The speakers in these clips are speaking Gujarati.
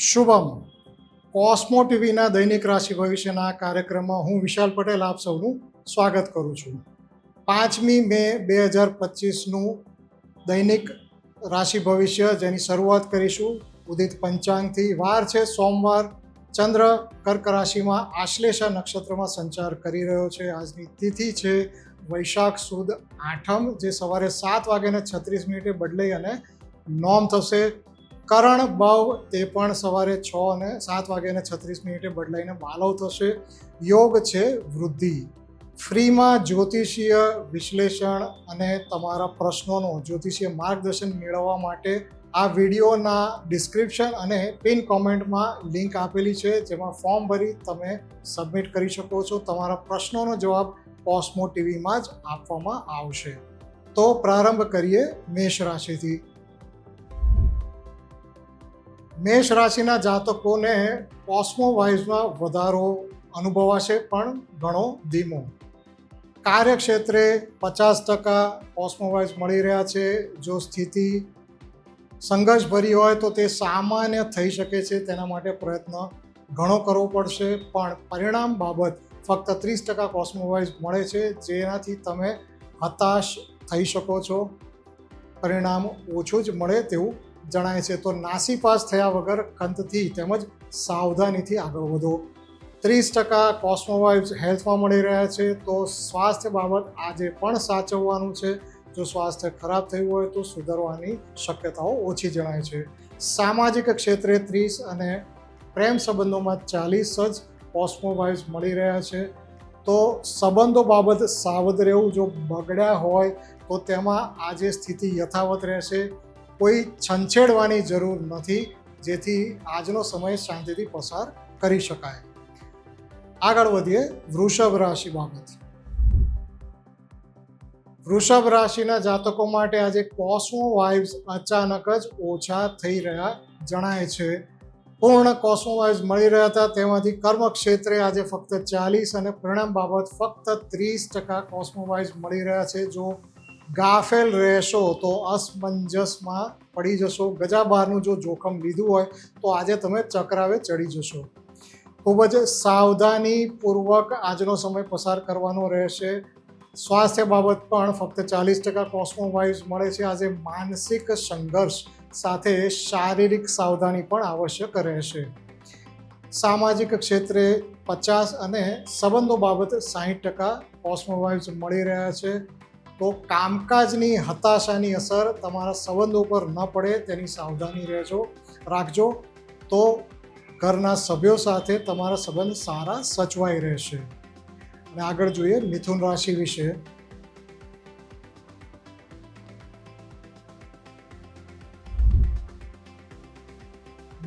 શુભમ. કોસ્મો ટીવીના દૈનિક રાશિ ભવિષ્યના કાર્યક્રમમાં હું વિશાલ પટેલ આપ સૌનું સ્વાગત કરું છું. પાંચમી મે બે હજાર પચીસનું દૈનિક રાશિ ભવિષ્ય જેની શરૂઆત કરીશું. ઉદિત પંચાંગથી વાર છે સોમવાર. ચંદ્ર કર્ક રાશિમાં આશ્લેષા નક્ષત્રમાં સંચાર કરી રહ્યો છે. આજની તિથિ છે વૈશાખ સુદ આઠમ, જે સવારે સાત વાગ્યાને છત્રીસ મિનિટે બદલાઈ અને નોમ થશે. કરણ બવ તે પણ સવારે છ અને સાત વાગ્યાને છત્રીસ મિનિટે બદલાઈને બાલવ થશે. યોગ છે વૃદ્ધિ. ફ્રીમાં જ્યોતિષીય વિશ્લેષણ અને તમારા પ્રશ્નોનું જ્યોતિષીય માર્ગદર્શન મેળવવા માટે આ વિડીયોના ડિસ્ક્રિપ્શન અને પિન કોમેન્ટમાં લિંક આપેલી છે, જેમાં ફોર્મ ભરી તમે સબમિટ કરી શકો છો. તમારા પ્રશ્નોનો જવાબ કોસ્મો ટીવીમાં જ આપવામાં આવશે. તો પ્રારંભ કરીએ મેષ રાશિથી. મેષ રાશિના જાતકોને કોસ્મો વાઇઝમાં વધારો અનુભવાશે પણ ઘણો ધીમો. કાર્યક્ષેત્રે પચાસ ટકા કોસ્મો વાઇઝ મળી રહ્યા છે. જો સ્થિતિ સંઘર્ષભરી હોય તો તે સામાન્ય થઈ શકે છે. તેના માટે પ્રયત્ન ઘણો કરવો પડશે. પણ પરિણામ બાબત ફક્ત ત્રીસ ટકા કોસ્મોવાઇઝ મળે છે, જેનાથી તમે હતાશ થઈ શકો છો. પરિણામ ઓછું જ મળે તેવું જણાય છે, તો નાસીપાસ થયા વગર ખંતથી તેમજ સાવધાનીથી આગળ વધો. ત્રીસ ટકા કોસ્મોવાઇવ્સ હેલ્થમાં મળી રહ્યા છે, તો સ્વાસ્થ્ય બાબત આજે પણ સાચવવાનું છે. જો સ્વાસ્થ્ય ખરાબ થયું હોય તો સુધારવાની શક્યતાઓ ઓછી જણાય છે. સામાજિક ક્ષેત્રે ત્રીસ અને પ્રેમ સંબંધોમાં ચાલીસ જ કોસ્મોવાઇવ્સ મળી રહ્યા છે. તો સંબંધો બાબત સાવધ રહેવું જો બગડ્યા હોય, તો તેમાં આજે સ્થિતિ યથાવત રહેશે. કોઈ છંછેડવાની જરૂર નથી, જેથી આજનો સમય શાંતિથી પસાર કરી શકાય. આગળ વધીએ વૃષભ રાશિ બાબત. વૃષભ રાશિના જાતકો માટે આજે કોસ્મો વાઇવ્સ અચાનક જ ઓછા થઈ રહ્યા જણાય છે. પૂર્ણ કોસ્મો વાઇવ્સ મળી રહ્યા હતા, તેમાંથી કર્મ ક્ષેત્રે આજે ફક્ત ચાલીસ અને પરિણામ બાબત ફક્ત ત્રીસ ટકા કોસ્મો વાઇવ્સ મળી રહ્યા છે. જો ગાફેલ રહેશો તો અસમંજસમાં પડી જશો. ગજા બહારનું જો જોખમ લીધું હોય તો આજે તમે ચક્રાવે ચડી જશો. ખૂબ જ સાવધાનીપૂર્વક આજનો સમય પસાર કરવાનો રહેશે. સ્વાસ્થ્ય બાબત પણ ફક્ત ચાલીસ ટકા કોસ્મોવાઇઝ મળે છે. આજે માનસિક સંઘર્ષ સાથે શારીરિક સાવધાની પણ આવશ્યક રહેશે. સામાજિક ક્ષેત્રે પચાસ અને સંબંધો બાબત સાહીઠ ટકા કોસ્મોવાઇઝ મળી રહ્યા છે. તો કામકાજની હતાશાની અસર તમારા સંબંધો પર ન પડે તેની સાવધાની રહેજો, રાખજો. તો ઘરના સભ્યો સાથે તમારા સંબંધ સારા સચવાઈ રહેશે. અને આગળ જોઈએ મિથુન રાશિ વિશે.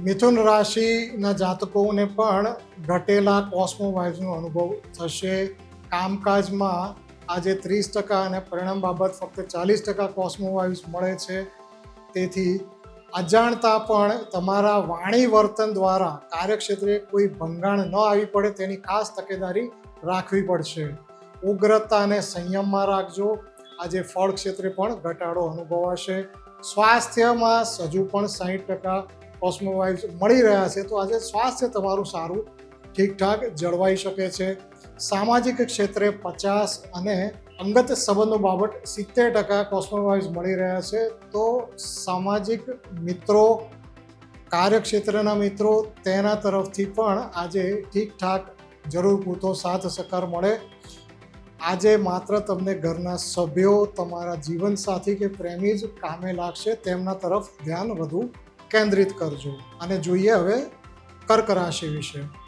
મિથુન રાશિના જાતકોને પણ ઘટેલા કોસ્મો વાઇવ્સનો અનુભવ થશે. કામકાજમાં આજે ત્રીસ ટકા અને પરિણામ બાબત ફક્ત ચાલીસ ટકા કોસ્મો વાઇવ્સ મળે છે. તેથી અજાણતા પણ તમારા વાણી વર્તન દ્વારા કાર્યક્ષેત્રે કોઈ ભંગાણ ન આવી પડે તેની ખાસ તકેદારી રાખવી પડશે. ઉગ્રતાને સંયમમાં રાખજો. આજે ફળ ક્ષેત્રે પણ ઘટાડો અનુભવાશે. સ્વાસ્થ્યમાં હજુ પણ સાહીઠ ટકા કોસ્મોવાઇવ્સ મળી રહ્યા છે. તો આજે સ્વાસ્થ્ય તમારું સારું, ઠીકઠાક જળવાઈ શકે છે. સામાજિક ક્ષેત્રે પચાસ અને અંગત સંબંધો બાબત સિત્તેર ટકા કોસ્મોવાઇઝ મળી રહ્યા છે. તો સામાજિક મિત્રો, કાર્યક્ષેત્રના મિત્રો તેના તરફથી પણ આજે ઠીકઠાક જરૂર પૂરતો સાથ સહકાર મળે. આજે માત્ર તમને ઘરના સભ્યો, તમારા જીવનસાથી કે પ્રેમી જ કામે લાગશે તેમના તરફ ધ્યાન વધુ કેન્દ્રિત કરજો. અને જોઈએ હવે કર્ક રાશિ વિશે.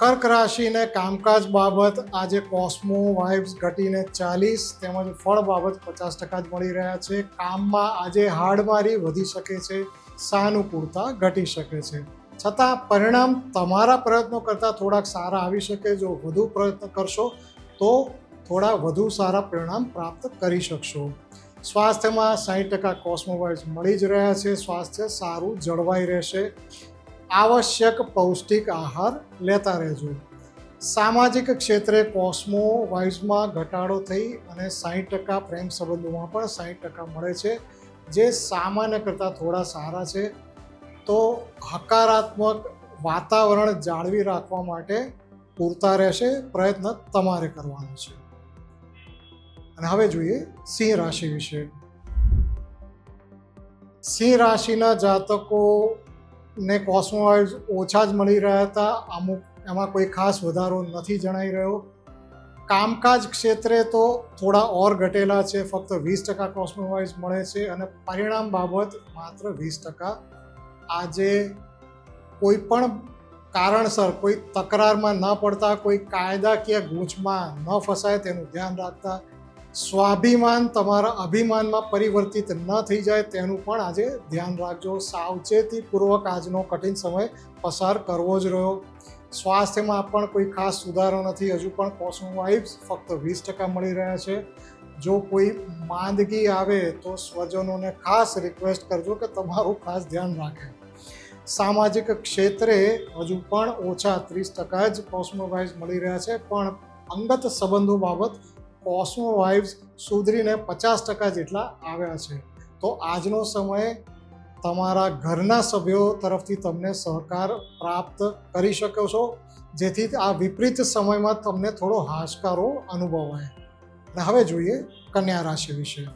કર્ક રાશિને કામકાજ બાબત આજે કોસ્મો વાઇબ્સ ઘટીને ચાલીસ તેમજ ફળ બાબત પચાસ ટકા જ મળી રહ્યા છે. કામમાં આજે હાડમારી વધી શકે છે, સાનુકૂળતા ઘટી શકે છે. છતાં પરિણામ તમારા પ્રયત્નો કરતાં થોડાક સારા આવી શકે, જો વધુ પ્રયત્ન કરશો તો થોડા વધુ સારા પરિણામ પ્રાપ્ત કરી શકશો. સ્વાસ્થ્યમાં સાઠ ટકા કોસ્મોવાઇઝ મળી જ રહ્યા છે, સ્વાસ્થ્ય સારું જળવાઈ રહેશે. આવશ્યક પૌષ્ટિક આહાર લેતા રહેજો સામાજિક ક્ષેત્રે કોસ્મો વાઇઝમાં ઘટાડો થઈ અને સાહીઠ ટકા પ્રેમ સંબંધોમાં પણ સાહીઠ ટકા મળે છે। જે સામાન્ય કરતાં થોડા સારા છે। તો હકારાત્મક વાતાવરણ જાળવી રાખવા માટે પૂરતા રહેશે, પ્રયત્ન તમારે કરવાનો છે। અને હવે જોઈએ સિંહ રાશિ વિશે. સિંહ રાશિના જાતકોને કોસ્મોવાઇઝ ઓછા જ મળી રહ્યા હતા. અમુક એમાં કોઈ ખાસ વધારો નથી જણાઈ રહ્યો. કામકાજ ક્ષેત્રે તો થોડા ઓર ઘટેલા છે. ફક્ત વીસ ટકા કોસ્મોવાઇઝ મળે છે અને પરિણામ બાબત માત્ર વીસ ટકા. આજે કોઈ પણ કારણસર, કોઈ તકરારમાં ન પડતા, કોઈ કાયદાકીય ગૂંચમાં ન ફસાય તેનું ધ્યાન રાખતા સ્વાભિમાન તમારા અભિમાનમાં પરિવર્તિત ન થઈ જાય તેનું પણ આજે ધ્યાન રાખજો. સાવચેતીપૂર્વક આજનો કઠિન સમય પસાર કરવો જ રહ્યો. સ્વાસ્થ્યમાં પણ કોઈ ખાસ સુધારો નથી. હજુ પણ કોસ્મો વાઇબ્સ ફક્ત વીસ ટકા મળી રહ્યા છે. જો કોઈ માંદગી આવે તો સ્વજનોને ખાસ રિક્વેસ્ટ કરજો કે તમારું ખાસ ધ્યાન રાખે. સામાજિક ક્ષેત્રે હજુ પણ ઓછા ત્રીસ ટકા જ કોસ્મો વાઇબ્સ મળી રહ્યા છે. પણ અંગત સંબંધો બાબત કોસ્મો વાઇવ્સ સુધરીને પચાસ ટકા જેટલા આવ્યા છે. તો આજનો સમય તમારા ઘરના સભ્યો તરફથી તમને સહકાર પ્રાપ્ત કરી શકો છો, જેથી આ વિપરીત સમયમાં તમને થોડો હાશકારો અનુભવાય. અને હવે જોઈએ કન્યા રાશિ વિશે.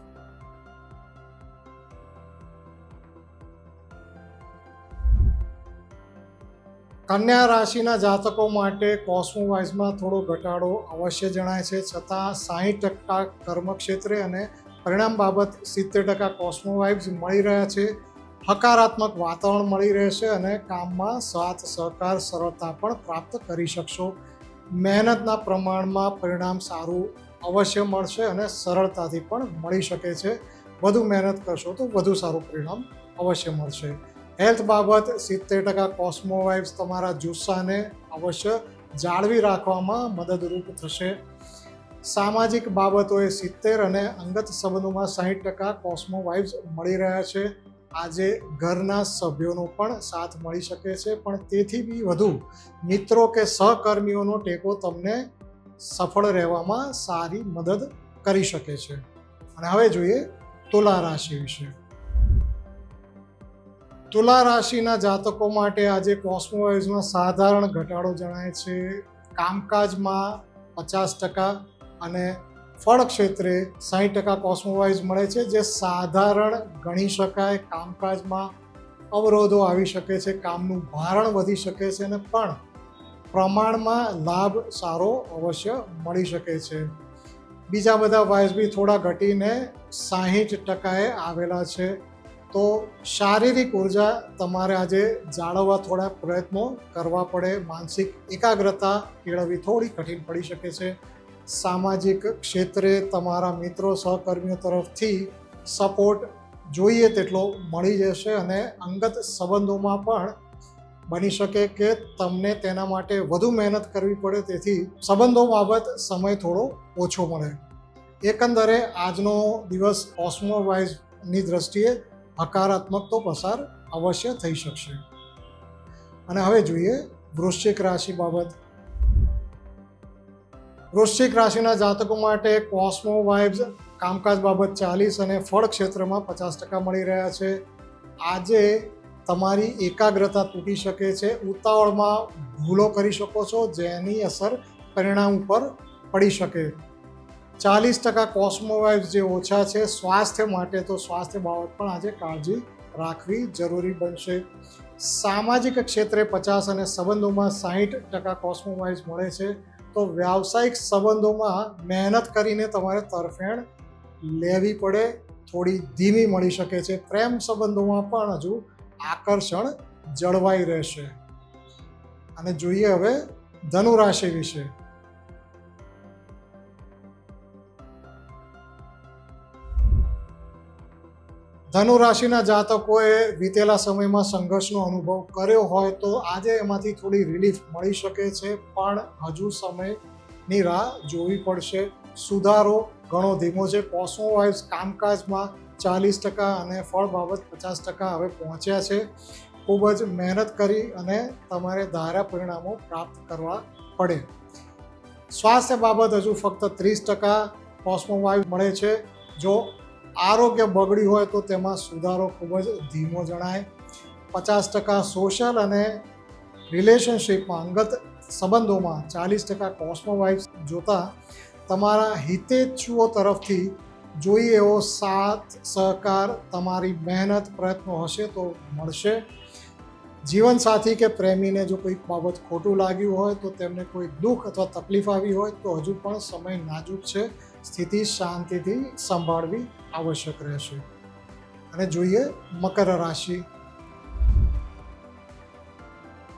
કન્યા રાશિના જાતકો માટે કોસ્મોવાઇઝમાં થોડો ઘટાડો અવશ્ય જણાય છે. છતાં સાહીઠ ટકા કર્મક્ષેત્રે અને પરિણામ બાબત સિત્તેર ટકા કોસ્મોવાઇબ્સ મળી રહ્યા છે. હકારાત્મક વાતાવરણ મળી રહેશે અને કામમાં સાથ, સહકાર, સરળતા પણ પ્રાપ્ત કરી શકશો. મહેનતના પ્રમાણમાં પરિણામ સારું અવશ્ય મળશે અને સરળતાથી પણ મળી શકે છે. વધુ મહેનત કરશો તો વધુ સારું પરિણામ અવશ્ય મળશે. હેલ્થ બાબત સિત્તેર ટકા કોસ્મોવાઇવ્સ તમારા જુસ્સાને અવશ્ય જાળવી રાખવામાં મદદરૂપ થશે. સામાજિક બાબતોએ સિત્તેર અને અંગત સંબંધોમાં સાહીઠ ટકા કોસ્મોવાઇવ્સ મળી રહ્યા છે. આજે ઘરના સભ્યોનો પણ સાથ મળી શકે છે, પણ તેથી બી વધુ મિત્રો કે સહકર્મીઓનો ટેકો તમને સફળ રહેવામાં સારી મદદ કરી શકે છે. અને હવે જોઈએ તુલા રાશિ વિશે. તુલા રાશિના જાતકો માટે આજે કોસ્મોવાઇઝમાં સાધારણ ઘટાડો જણાય છે. કામકાજમાં પચાસ ટકા અને ફળ ક્ષેત્રે સાહીઠ ટકા કોસ્મોવાઇઝ મળે છે, જે સાધારણ ગણી શકાય. કામકાજમાં અવરોધો આવી શકે છે, કામનું ભારણ વધી શકે છે અને પણ પ્રમાણમાં લાભ સારો અવશ્ય મળી શકે છે. બીજા બધા વાઇઝ બી થોડા ઘટીને સાહીઠ ટકાએ આવેલા છે. તો શારીરિક ઊર્જા તમારે આજે જાળવવા થોડા પ્રયત્નો કરવા પડે. માનસિક એકાગ્રતા કેળવવી થોડી કઠિન પડી શકે છે. સામાજિક ક્ષેત્રે તમારા મિત્રો, સહકર્મીઓ તરફથી સપોર્ટ જોઈએ તેટલો મળી જશે અને અંગત સંબંધોમાં પણ બની શકે કે તમને તેના માટે વધુ મહેનત કરવી પડે. તેથી સંબંધો બાબત સમય થોડો ઓછો મળે. એકંદરે આજનો દિવસ ઓસ્મો વાઇઝની દ્રષ્ટિએ હકારાત્મક તો પસાર અવશ્ય થઈ શકશે. અને હવે જોઈએ વૃશ્ચિક રાશિ બાબત. વૃશ્ચિક રાશિના જાતકો માટે કોસ્મો વાઇબ્સ, કામકાજ બાબત ચાલીસ અને ફળ ક્ષેત્રમાં પચાસ ટકા મળી રહ્યા છે. આજે તમારી એકાગ્રતા તૂટી શકે છે. ઉતાવળમાં ભૂલો કરી શકો છો, જેની અસર પરિણામ ઉપર પડી શકે. ચાલીસ ટકા કોસ્મોવાઇવ્સ જે ઓછા છે, સ્વાસ્થ્ય માટે તો સ્વાસ્થ્ય બાબત પણ આજે કાળજી રાખવી જરૂરી બનશે. સામાજિક ક્ષેત્રે પચાસ અને સંબંધોમાં સાહીઠ ટકા કોસ્મો મળે છે, તો વ્યાવસાયિક સંબંધોમાં મહેનત કરીને તમારે તરફેણ લેવી પડે, થોડી ધીમી મળી શકે છે. પ્રેમ સંબંધોમાં પણ હજુ આકર્ષણ જળવાઈ રહેશે. અને જોઈએ હવે ધનુ રાશિ વિશે. ધનુ રાશિના જાતકોએ વીતેલા સમયમાં સંઘર્ષનો અનુભવ કર્યો હોય તો આજે એમાંથી થોડી રિલીફ મળી શકે છે, પણ હજુ સમયની રાહ જોવી પડશે. સુધારો ઘણો ધીમો છે. કોસ્મો વાઇઝ કામકાજમાં ચાલીસ ટકા અને ફળ બાબત પચાસ ટકા હવે પહોંચ્યા છે. ખૂબ જ મહેનત કરી અને તમારે ધાર્યા પરિણામો પ્રાપ્ત કરવા પડે. સ્વાસ્થ્ય બાબત હજુ ફક્ત ત્રીસ ટકા કોસ્મો વાઇવ મળે છે. જો આરોગ્ય બગડ્યું હોય તો તેમાં સુધારો ખૂબ જ ધીમો જણાય. પચાસ ટકા સોશિયલ અને રિલેશનશિપમાં અંગત સંબંધોમાં ચાલીસ ટકા કોસ્મો વાઇબ્સ જોતા તમારા હિતેચ્છુઓ તરફથી જોઈએ એવો સાથ, સહકાર, તમારી મહેનત, પ્રયત્નો હશે તો મળશે. જીવનસાથી કે પ્રેમીને જો કોઈ બાબત ખોટું લાગ્યું હોય તો તેમને કોઈ દુઃખ અથવા તકલીફ આવી હોય તો હજુ પણ સમય નાજુક છે. સ્થિતિ શાંતિથી સંભાળવી આવશ્યક રહેશે. અને જોઈએ મકર રાશિ.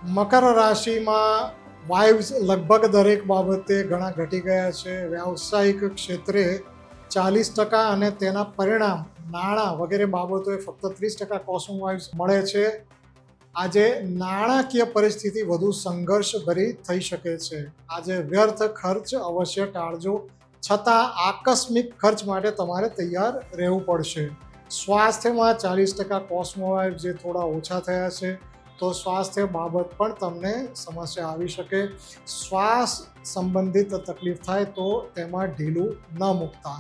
મકર રાશિમાં વાઇવ્સ લગભગ દરેક બાબતે ઘણા ઘટી ગયા છે. વ્યાવસાયિક ક્ષેત્રે ચાલીસ ટકા અને તેના પરિણામ, નાણાં વગેરે બાબતોએ ફક્ત ત્રીસ ટકા કોસમ વાઇવ્સ મળે છે. આજે નાણાકીય પરિસ્થિતિ વધુ સંઘર્ષભરી થઈ શકે છે. આજે વ્યર્થ ખર્ચ, અવશ્ય ટાળજો. છતાં આકસ્મિક ખર્ચ માટે તમારે તૈયાર રહેવું પડશે. સ્વાસ્થ્યમાં ચાલીસ ટકા કોસ્મોવાઇવ જે થોડા ઓછા થયા છે, તો સ્વાસ્થ્ય બાબત પણ તમને સમસ્યા આવી શકે. શ્વાસ સંબંધિત તકલીફ થાય તો તેમાં ઢીલું ન મૂકતા.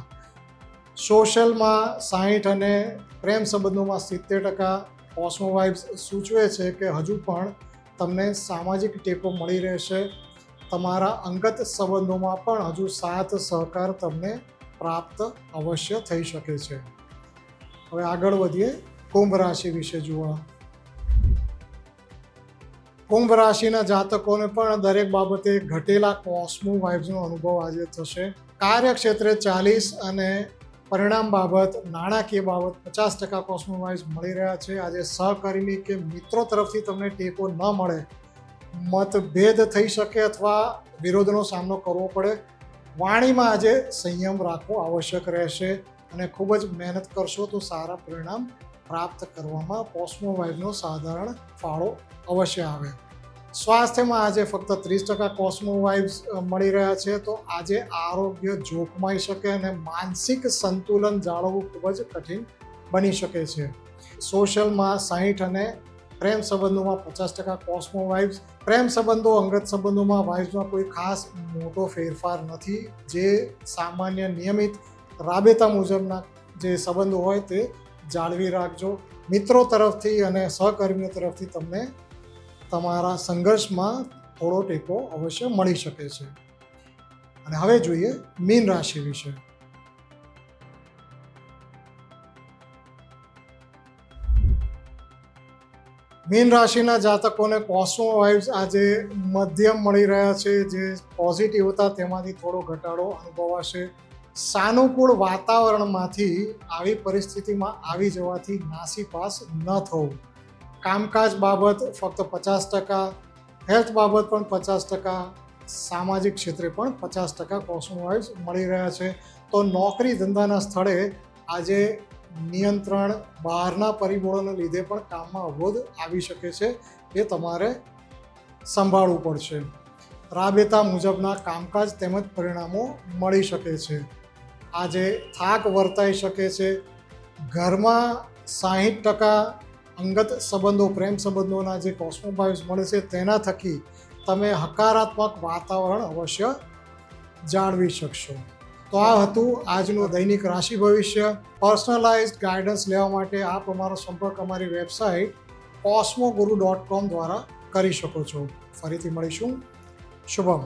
સોશિયલમાં સાહીઠ અને પ્રેમ સંબંધોમાં સિત્તેર ટકા કોસ્મોવાઇવ્સ સૂચવે છે કે હજુ પણ તમને સામાજિક ટેકો મળી રહેશે. તમારા અંગત સંબંધોમાં પણ હજુ સાથ સહકાર તમને પ્રાપ્ત અવશ્ય થઈ શકે છે. હવે આગળ વધીએ, કુંભ રાશિ વિશે જુઓ કુંભ રાશિના જાતકોને પણ દરેક બાબતે ઘટેલા કોસ્મો વાઇબ્સનો અનુભવ આજે થશે. કાર્યક્ષેત્રે ચાલીસ અને પરિણામ બાબત, નાણાકીય બાબત પચાસ ટકા કોસ્મો વાઇબ્સ મળી રહ્યા છે. આજે સહકર્મી કે મિત્રો તરફથી તમને ટેકો ન મળે મતભેદ થઈ શકે અથવા વિરોધનો સામનો કરવો પડે. વાણીમાં આજે સંયમ રાખવો આવશ્યક રહેશે અને ખૂબ જ મહેનત કરશો તો સારા પરિણામ પ્રાપ્ત કરવામાં કોસ્મોવાઇલનો સાધારણ ફાળો અવશ્ય આવે. સ્વાસ્થ્યમાં આજે ફક્ત ત્રીસ ટકા કોસ્મો વાઇબ્સ મળી રહ્યા છે તો આજે આરોગ્ય જોખમાઈ શકે અને માનસિક સંતુલન જાળવવું ખૂબ જ કઠિન બની શકે છે. સોશિયલમાં સાહીઠ અને પ્રેમ સંબંધોમાં પચાસ ટકા કોસ્મો વાઇબ્સ પ્રેમ સંબંધો, અંગત સંબંધોમાં વાઇબ્સમાં કોઈ ખાસ મોટો ફેરફાર નથી. જે સામાન્ય, નિયમિત રાબેતા મુજબના જે સંબંધો હોય તે જાળવી રાખજો. મિત્રો તરફથી અને સહકર્મીઓ તરફથી તમને તમારા સંઘર્ષમાં થોડો ટેકો અવશ્ય મળી શકે છે. અને હવે જોઈએ મીન રાશિ વિશે. મીન રાશિના જાતકોને કોસ્મો વાઇવ્સ આજે મધ્યમ મળી રહ્યા છે, જે પોઝિટિવ હતા, તેમાંથી થોડો ઘટાડો અનુભવાશે. સાનુકૂળ વાતાવરણમાંથી આવી પરિસ્થિતિમાં આવી જવાથી નાસીપાસ ન થવું. કામકાજ બાબત ફક્ત પચાસ ટકા હેલ્થ બાબત પણ પચાસ ટકા, સામાજિક ક્ષેત્રે પણ પચાસ ટકા કોસ્મોવાઇઝ મળી રહ્યા છે. તો નોકરી ધંધાના સ્થળે આજે નિયંત્રણ બહારના પરિબળોને લીધે પણ કામમાં અવરોધ આવી શકે છે એ તમારે સંભાળવું પડશે. રાબેતા મુજબના કામકાજ તેમજ પરિણામો મળી શકે છે. આજે થાક વર્તાઈ શકે છે. ઘરમાં સાહીઠ ટકા અંગત સંબંધો, પ્રેમ સંબંધોના જે કોસ્મોબાઇસ મળે છે તેના થકી તમે હકારાત્મક વાતાવરણ અવશ્ય જાળવી શકશો. તો આ હતું આજનું દૈનિક રાશિ ભવિષ્ય. પર્સનલાઇઝડ ગાઈડન્સ લેવા માટે આપ અમારો સંપર્ક અમારી વેબસાઇટ કોસ્મોગુરુ ડોટ કોમ દ્વારા કરી શકો છો. ફરીથી મળીશું. શુભમ.